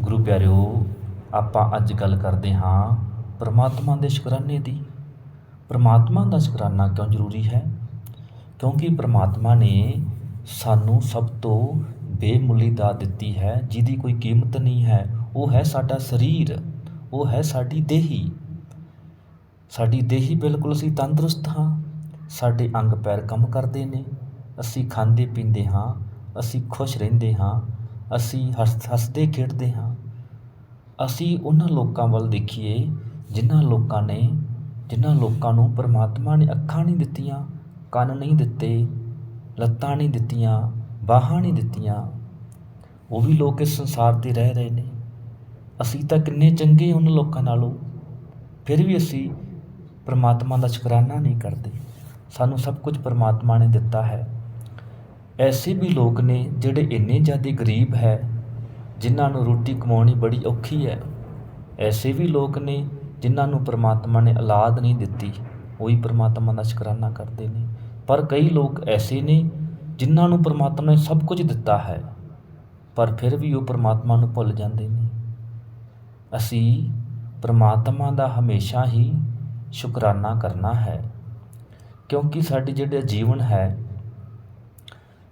ਗੁਰੂ ਪਿਆਰਿਓ, ਆਪਾਂ ਅੱਜ ਗੱਲ ਕਰਦੇ ਹਾਂ ਪਰਮਾਤਮਾ ਦੇ ਸ਼ੁਕਰਾਨੇ ਦੀ। ਪਰਮਾਤਮਾ ਦਾ ਸ਼ੁਕਰਾਨਾ ਕਿਉਂ ਜ਼ਰੂਰੀ ਹੈ? ਕਿਉਂਕਿ ਪਰਮਾਤਮਾ ਨੇ ਸਾਨੂੰ ਸਭ ਤੋਂ ਬੇਮੁੱਲੀ ਦਾਤ ਦਿੱਤੀ ਹੈ, ਜਿਹਦੀ ਕੋਈ ਕੀਮਤ ਨਹੀਂ ਹੈ। ਉਹ ਹੈ ਸਾਡਾ ਸਰੀਰ, ਉਹ ਹੈ ਸਾਡੀ ਦੇਹੀ। ਸਾਡੀ ਦੇਹੀ ਬਿਲਕੁਲ ਅਸੀਂ ਤੰਦਰੁਸਤ ਹਾਂ, ਸਾਡੇ ਅੰਗ ਪੈਰ ਕੰਮ ਕਰਦੇ ਨੇ, ਅਸੀਂ ਖਾਂਦੇ ਪੀਂਦੇ ਹਾਂ, ਅਸੀਂ ਖੁਸ਼ ਰਹਿੰਦੇ ਹਾਂ ਅਸੀਂ ਹੱਸ, ਹੱਸਦੇ ਖੇਡਦੇ ਹਾਂ। ਅਸੀਂ ਉਹਨਾਂ ਲੋਕਾਂ ਵੱਲ ਦੇਖੀਏ ਜਿਨ੍ਹਾਂ ਲੋਕਾਂ ਨੇ, ਜਿਨ੍ਹਾਂ ਲੋਕਾਂ ਨੂੰ ਪਰਮਾਤਮਾ ਨੇ ਅੱਖਾਂ ਨਹੀਂ ਦਿੱਤੀਆਂ, ਕੰਨ ਨਹੀਂ ਦਿੱਤੇ, ਲੱਤਾਂ ਨਹੀਂ ਦਿੱਤੀਆਂ, ਬਾਹਾਂ ਨਹੀਂ ਦਿੱਤੀਆਂ। ਉਹ ਵੀ ਲੋਕ ਇਸ ਸੰਸਾਰ ਤੇ ਰਹਿ ਰਹੇ ਨੇ। ਅਸੀਂ ਤਾਂ ਕਿੰਨੇ ਚੰਗੇ ਉਹਨਾਂ ਲੋਕਾਂ ਨਾਲੋਂ। ਫਿਰ ਵੀ ਅਸੀਂ ਪਰਮਾਤਮਾ ਦਾ ਸ਼ੁਕਰਾਨਾ ਨਹੀਂ ਕਰਦੇ। ਸਾਨੂੰ ਸਭ ਕੁਝ ਪਰਮਾਤਮਾ ਨੇ ਦਿੱਤਾ ਹੈ। ਐਸੇ ਵੀ ਲੋਕ ਨੇ ਜਿਹੜੇ ਇੰਨੇ ਜ਼ਿਆਦਾ ਗਰੀਬ ਹੈ, ਜਿਨ੍ਹਾਂ ਨੂੰ ਰੋਟੀ ਕਮਾਉਣੀ ਬੜੀ ਔਖੀ ਹੈ। ਐਸੇ ਵੀ ਲੋਕ ਨੇ ਜਿਨ੍ਹਾਂ ਨੂੰ ਪਰਮਾਤਮਾ ਨੇ ਔਲਾਦ ਨਹੀਂ ਦਿੱਤੀ, ਉਹ ਹੀ ਪਰਮਾਤਮਾ ਦਾ ਸ਼ੁਕਰਾਨਾ ਕਰਦੇ ਨੇ। ਪਰ ਕਈ ਲੋਕ ਐਸੇ ਨੇ ਜਿਨ੍ਹਾਂ ਨੂੰ ਪਰਮਾਤਮਾ ਨੇ ਸਭ ਕੁਝ ਦਿੱਤਾ ਹੈ, ਪਰ ਫਿਰ ਵੀ ਉਹ ਪਰਮਾਤਮਾ ਨੂੰ ਭੁੱਲ ਜਾਂਦੇ ਨੇ। ਅਸੀਂ ਪਰਮਾਤਮਾ ਦਾ ਹਮੇਸ਼ਾ ਹੀ ਸ਼ੁਕਰਾਨਾ ਕਰਨਾ ਹੈ, ਕਿਉਂਕਿ ਸਾਡੇ ਜਿਹੜਾ ਜੀਵਨ ਹੈ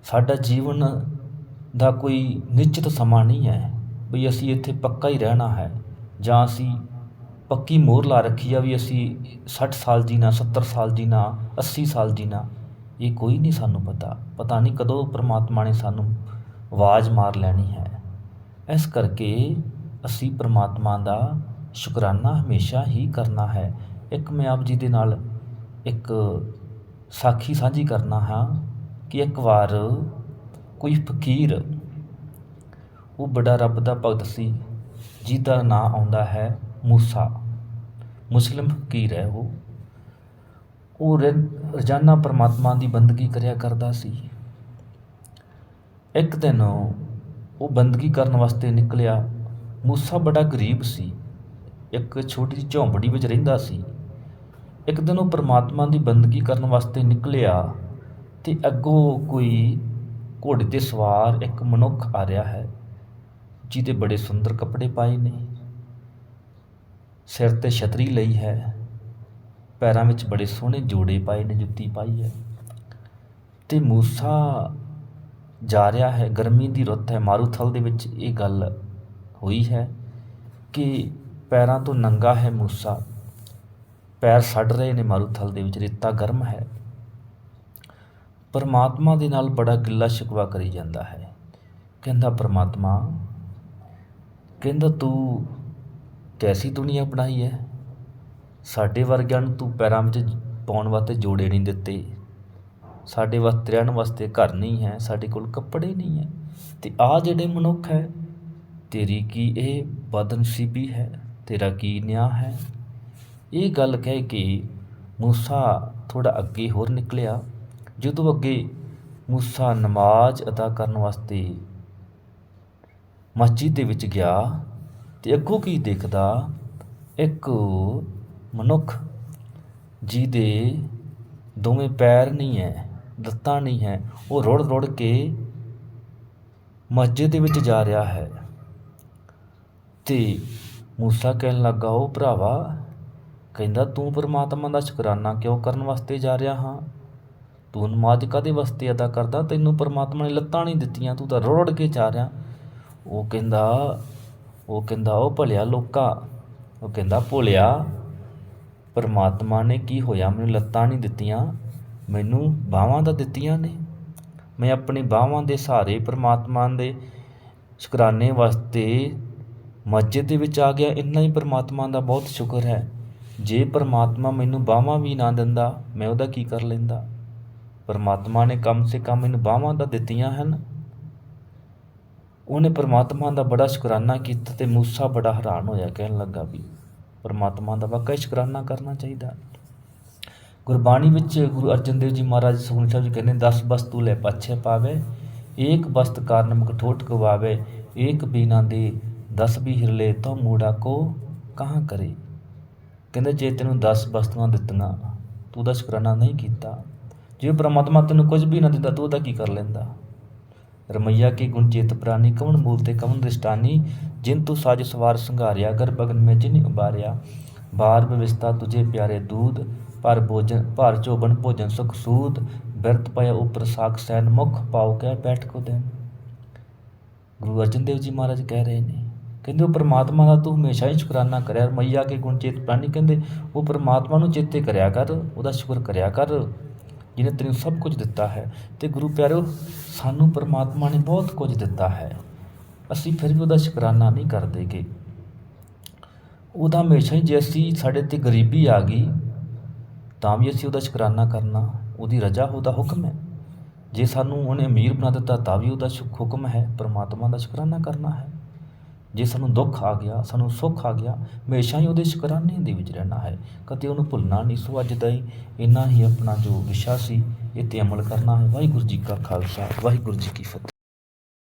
ਸਾਡਾ ਜੀਵਨ ਦਾ ਕੋਈ ਨਿਸ਼ਚਿਤ ਸਮਾਂ ਨਹੀਂ ਹੈ ਵੀ ਅਸੀਂ ਇੱਥੇ ਪੱਕਾ ਹੀ ਰਹਿਣਾ ਹੈ ਜਾਂ ਅਸੀਂ ਪੱਕੀ ਮੋਹਰ ਲਾ ਰੱਖੀ ਆ ਵੀ ਅਸੀਂ 60 ਸਾਲ ਜੀਣਾ 70 ਸਾਲ ਜੀਣਾ 80 ਸਾਲ ਜੀਣਾ ਇਹ ਕੋਈ ਨਹੀਂ ਸਾਨੂੰ ਪਤਾ। ਪਤਾ ਨਹੀਂ ਕਦੋਂ ਪ੍ਰਮਾਤਮਾ ਨੇ ਸਾਨੂੰ ਆਵਾਜ਼ ਮਾਰ ਲੈਣੀ ਹੈ। ਇਸ ਕਰਕੇ ਅਸੀਂ ਪ੍ਰਮਾਤਮਾ ਦਾ ਸ਼ੁਕਰਾਨਾ ਹਮੇਸ਼ਾ ਹੀ ਕਰਨਾ ਹੈ। ਇੱਕ ਮੈਂ ਆਪ ਜੀ ਦੇ ਨਾਲ ਇੱਕ ਸਾਖੀ ਸਾਂਝੀ ਕਰਨਾ ਹਾਂ। ਕਿ ਇੱਕ ਵਾਰ ਕੋਈ ਫਕੀਰ ਉਹ ਬੜਾ ਰੱਬ ਦਾ ਭਗਤ ਸੀ, ਜਿਹਦਾ ਨਾਂ ਆਉਂਦਾ ਹੈ ਮੂਸਾ। ਮੁਸਲਿਮ ਫਕੀਰ ਹੈ ਉਹ। ਉਹ ਰੋਜ਼ਾਨਾ ਪਰਮਾਤਮਾ ਦੀ ਬੰਦਗੀ ਕਰਿਆ ਕਰਦਾ ਸੀ। ਇੱਕ ਦਿਨ ਉਹ ਬੰਦਗੀ ਕਰਨ ਵਾਸਤੇ ਨਿਕਲਿਆ। ਮੂਸਾ ਬੜਾ ਗਰੀਬ ਸੀ। ਇੱਕ ਛੋਟੀ ਜਿਹੀ ਝੌਂਪੜੀ ਵਿੱਚ ਰਹਿੰਦਾ ਸੀ। ਇੱਕ ਦਿਨ ਉਹ ਪਰਮਾਤਮਾ ਦੀ ਬੰਦਗੀ ਕਰਨ ਵਾਸਤੇ ਨਿਕਲਿਆ। ਤੇ ਅੱਗੋਂ ਕੋਈ ਘੋੜੇ ਤੇ ਸਵਾਰ ਇੱਕ ਮਨੁੱਖ ਆ ਰਿਹਾ ਹੈ, ਜਿਹਦੇ ਬੜੇ ਸੁੰਦਰ ਕੱਪੜੇ ਪਾਏ ਨੇ, ਸਿਰ ਤੇ ਛਤਰੀ ਲਈ ਹੈ, ਪੈਰਾਂ ਵਿੱਚ ਬੜੇ ਸੋਹਣੇ ਜੋੜੇ ਪਾਏ ਨੇ, ਜੁੱਤੀ ਪਾਈ ਹੈ ਤੇ ਮੂਸਾ ਜਾ ਰਿਹਾ ਹੈ, ਗਰਮੀ ਦੀ ਰੁੱਤ ਹੈ, ਮਾਰੂਥਲ ਦੇ ਵਿੱਚ ਇਹ ਗੱਲ ਹੋਈ ਹੈ ਕਿ ਪੈਰਾਂ ਤੋਂ ਨੰਗਾ ਹੈ ਮੂਸਾ, ਪੈਰ ਸੜ ਰਹੇ ਨੇ ਮਾਰੂਥਲ ਦੇ ਵਿੱਚ, ਰੇਤਾ ਗਰਮ ਹੈ। ਪਰਮਾਤਮਾ ਦੇ ਨਾਲ ਬੜਾ ਗਿੱਲਾ ਸ਼ਿਕਵਾ ਕਰੀ ਜਾਂਦਾ ਹੈ। ਕਹਿੰਦਾ, ਪਰਮਾਤਮਾ, ਕਹਿੰਦਾ, ਤੂੰ ਕੈਸੀ ਦੁਨੀਆ ਬਣਾਈ ਹੈ? ਸਾਡੇ ਵਰਗਿਆਂ ਨੂੰ ਤੂੰ ਪੈਰਾਂ ਵਿੱਚ ਪਾਉਣ ਵਾਸਤੇ ਜੋੜੇ ਨਹੀਂ ਦਿੱਤੇ। ਸਾਡੇ ਵਾਸਤੇ ਰਹਿਣ ਵਾਸਤੇ ਘਰ ਨਹੀਂ ਹੈ, ਸਾਡੇ ਕੋਲ ਕੱਪੜੇ ਨਹੀਂ ਹੈ। ਤੇ ਆ ਜਿਹੜੇ ਮਨੁੱਖ ਹੈ, ਤੇਰੀ ਕੀ ਇਹ ਬਦਨਸੀਬੀ ਹੈ? ਤੇਰਾ ਕੀ ਨਿਆਂ ਹੈ? ਇਹ ਗੱਲ ਕਹਿ ਕੇ ਮੂਸਾ ਥੋੜਾ ਅੱਗੇ ਹੋਰ ਨਿਕਲਿਆ। ਜਦੋਂ ਅੱਗੇ ਮੂਸਾ ਨਮਾਜ਼ ਅਦਾ ਕਰਨ ਵਾਸਤੇ ਮਸਜਿਦ ਦੇ ਵਿੱਚ ਗਿਆ ਤੇ ਅੱਗੋਂ ਕੀ ਦੇਖਦਾ? ਇੱਕ ਮਨੁੱਖ ਜਿਹਦੇ ਦੋਵੇਂ ਪੈਰ ਨਹੀਂ ਹੈ, ਲੱਤਾਂ ਨਹੀਂ ਹੈ, ਉਹ ਰੁੜ ਰੁੜ ਕੇ ਮਸਜਿਦ ਦੇ ਵਿੱਚ ਜਾ ਰਿਹਾ ਹੈ। ਤੇ ਮੂਸਾ ਕਹਿਣ ਲੱਗਾ ਉਹ ਭਰਾਵਾ, ਕਹਿੰਦਾ ਤੂੰ ਪਰਮਾਤਮਾ ਦਾ ਸ਼ੁਕਰਾਨਾ ਕਿਉਂ ਕਰਨ ਵਾਸਤੇ ਜਾ ਰਿਹਾ ਹਾਂ? ਤੂੰ ਨਮਾਜ਼ ਕਾਦੇ ਵਾਸਤੇ ਅਦਾ ਕਰਦਾ? ਤੈਨੂੰ ਪਰਮਾਤਮਾ ਨੇ ਲੱਤਾਂ ਨਹੀਂ ਦਿੱਤੀਆਂ, ਤੂੰ ਤਾਂ ਰੋੜ ਕੇ ਜਾ ਰਿਹਾ। ਉਹ ਕਹਿੰਦਾ ਉਹ ਕਹਿੰਦਾ, ਉਹ ਭਲਿਆ ਲੋਕਾ, ਉਹ ਕਹਿੰਦਾ, ਭੋਲਿਆ, ਪਰਮਾਤਮਾ ਨੇ ਕੀ ਹੋਇਆ? ਮੈਨੂੰ ਲੱਤਾਂ ਨਹੀਂ ਦਿੱਤੀਆਂ, ਮੈਨੂੰ ਬਾਹਾਂ ਤਾਂ ਦਿੱਤੀਆਂ ਨੇ। ਮੈਂ ਆਪਣੇ ਬਾਹਾਂ ਦੇ ਸਹਾਰੇ ਪਰਮਾਤਮਾ ਦੇ ਸ਼ੁਕਰਾਨੇ ਵਾਸਤੇ ਮਸਜਿਦ ਦੇ ਵਿੱਚ ਆ ਗਿਆ। ਇੰਨਾ ਹੀ ਪਰਮਾਤਮਾ ਦਾ ਬਹੁਤ ਸ਼ੁਕਰ ਹੈ। ਜੇ ਪਰਮਾਤਮਾ ਮੈਨੂੰ ਬਾਹਾਂ ਵੀ ਨਾ ਦਿੰਦਾ, ਮੈਂ ਉਹਦਾ ਕੀ ਕਰ ਲੈਂਦਾ? ਪਰਮਾਤਮਾ ਨੇ ਕਮ ਸੇ ਕਮ ਇਹਨੂੰ ਬਾਹਾਂ ਤਾਂ ਦਿੱਤੀਆਂ ਹਨ। ਉਹਨੇ ਪਰਮਾਤਮਾ ਦਾ ਬੜਾ ਸ਼ੁਕਰਾਨਾ ਕੀਤਾ ਤੇ ਮੂਸਾ ਬੜਾ ਹੈਰਾਨ ਹੋਇਆ, ਕਹਿਣ ਲੱਗਾ ਵੀ ਪਰਮਾਤਮਾ ਦਾ ਵਾਕਈ ਸ਼ੁਕਰਾਨਾ ਕਰਨਾ ਚਾਹੀਦਾ। ਗੁਰਬਾਣੀ ਵਿੱਚ ਗੁਰੂ ਅਰਜਨ ਦੇਵ ਜੀ ਮਹਾਰਾਜ ਸੁਖਮਨੀ ਸਾਹਿਬ ਜੀ ਕਹਿੰਦੇ 10 ਵਸਤੂ ਲੈ ਪਾਛੇ ਪਾਵੇ, ਏਕ ਵਸਤ ਕਾਰਨ ਮੁਖ ਠੋਟ ਗਵਾਵੇ, ਏਕ ਬੀਨਾ ਦੇ 10 ਵੀ ਹਿਰਲੇ ਤੋਂ ਮੂੜਾ ਕੋ ਕਹਾਂ ਕਰੇ? ਕਹਿੰਦੇ, ਜੇ ਤੈਨੂੰ 10 ਵਸਤੂਆਂ ਦਿੱਤੀਆਂ, ਤੂੰ ਉਹਦਾ ਸ਼ੁਕਰਾਨਾ ਨਹੀਂ ਕੀਤਾ। ਜੇ ਪ੍ਰਮਾਤਮਾ ਤੈਨੂੰ ਕੁਝ ਵੀ ਨਾ ਦਿੰਦਾ ਤੂੰ ਉਹਦਾ ਕੀ ਕਰ ਲੈਂਦਾ? ਰਮਈਆ ਕੀ ਗੁਣ ਚੇਤ ਪ੍ਰਾਨੀ ਕਵਨ ਮੂਲ ਤੇ ਕਵਨ ਦ੍ਰਿਸ਼ਟਾਨੀ ਜਿਨ ਤੂੰ ਸਾਜ ਸਵਾਰ ਸੰਘਾਰਿਆ ਗਰ ਬਗਨ ਮੈਂ ਜਿਨ ਉਬਾਰਿਆ। ਬਾਰ ਵਿਵਸਥਾ ਤੁਝੇ ਪਿਆਰੇ ਦੂਧ ਭਰ ਭੋਜਨ, ਭਰ ਚੋਬਨ ਭੋਜਨ ਸੁਖ ਸੂਦ ਬਿਰਤ ਪਇਆ ਉਪਰ ਸਾਖ ਸੈਨ ਮੁਖ, ਪਾਉ ਕੇ ਬੈਠ ਕੋ ਦੇਨ। ਗੁਰੂ ਅਰਜਨ ਦੇਵ ਜੀ ਮਹਾਰਾਜ ਕਹਿ ਰਹੇ ਨੇ, ਕਹਿੰਦੇ ਉਹ ਪ੍ਰਮਾਤਮਾ ਦਾ ਤੂੰ ਹਮੇਸ਼ਾ ਹੀ ਸ਼ੁਕਰਾਨਾ ਕਰਿਆ। ਮਈਆ ਕੇ ਗੁਣ ਚੇਤ ਪ੍ਰਾਨੀ ਕਹਿੰਦੇ, ਉਹ ਪ੍ਰਮਾਤਮਾ ਨੂੰ ਚੇਤੇ ਕਰਿਆ ਕਰ, ਉਹਦਾ ਸ਼ੁਕਰ ਕਰਿਆ ਕਰ। ਜਿਹਨੇ ਤੈਨੂੰ ਸਭ ਕੁਝ ਦਿੱਤਾ ਹੈ ਤੇ ਗੁਰੂ ਪਿਆਰਿਓ, ਸਾਨੂੰ ਪਰਮਾਤਮਾ ਨੇ ਬਹੁਤ ਕੁਝ ਦਿੱਤਾ ਹੈ। ਅਸੀਂ ਫਿਰ ਵੀ ਉਹਦਾ ਸ਼ੁਕਰਾਨਾ ਨਹੀਂ ਕਰਦੇਗੇ ਉਹਦਾ ਹਮੇਸ਼ਾ ਹੀ ਜੇ ਅਸੀਂ ਸਾਡੇ ਤੇ ਗਰੀਬੀ ਆ ਗਈ, ਤਾਂ ਵੀ ਅਸੀਂ ਉਹਦਾ ਸ਼ੁਕਰਾਨਾ ਕਰਨਾ, ਉਹਦੀ ਰਜ਼ਾ, ਉਹਦਾ ਹੁਕਮ ਹੈ। ਜੇ ਸਾਨੂੰ ਉਹਨੇ ਅਮੀਰ ਬਣਾ ਦਿੱਤਾ, ਤਾਂ ਵੀ ਉਹਦਾ ਸ਼ੁਕ ਹੁਕਮ ਹੈ, ਪਰਮਾਤਮਾ ਦਾ ਸ਼ੁਕਰਾਨਾ ਕਰਨਾ ਹੈ। ਜੇ ਸਾਨੂੰ ਦੁੱਖ ਆ ਗਿਆ, ਸਾਨੂੰ ਸੁੱਖ ਆ ਗਿਆ ਹਮੇਸ਼ਾ ਹੀ ਉਹਦੇ ਸ਼ੁਕਰਾਨੇ ਦੇ ਵਿੱਚ ਰਹਿਣਾ ਹੈ। ਕਦੇ ਉਹਨੂੰ ਭੁੱਲਣਾ ਨਹੀਂ ਸੋ ਅੱਜ ਦਾ ਹੀ ਇੰਨਾ ਹੀ ਆਪਣਾ ਜੋ ਵਿਸ਼ਾ ਸੀ ਇਹ ਤੇ ਅਮਲ ਕਰਨਾ ਹੈ। ਵਾਹਿਗੁਰੂ ਜੀ ਕਾ ਖਾਲਸਾ, ਵਾਹਿਗੁਰੂ ਜੀ ਕੀ ਫਤਿਹ।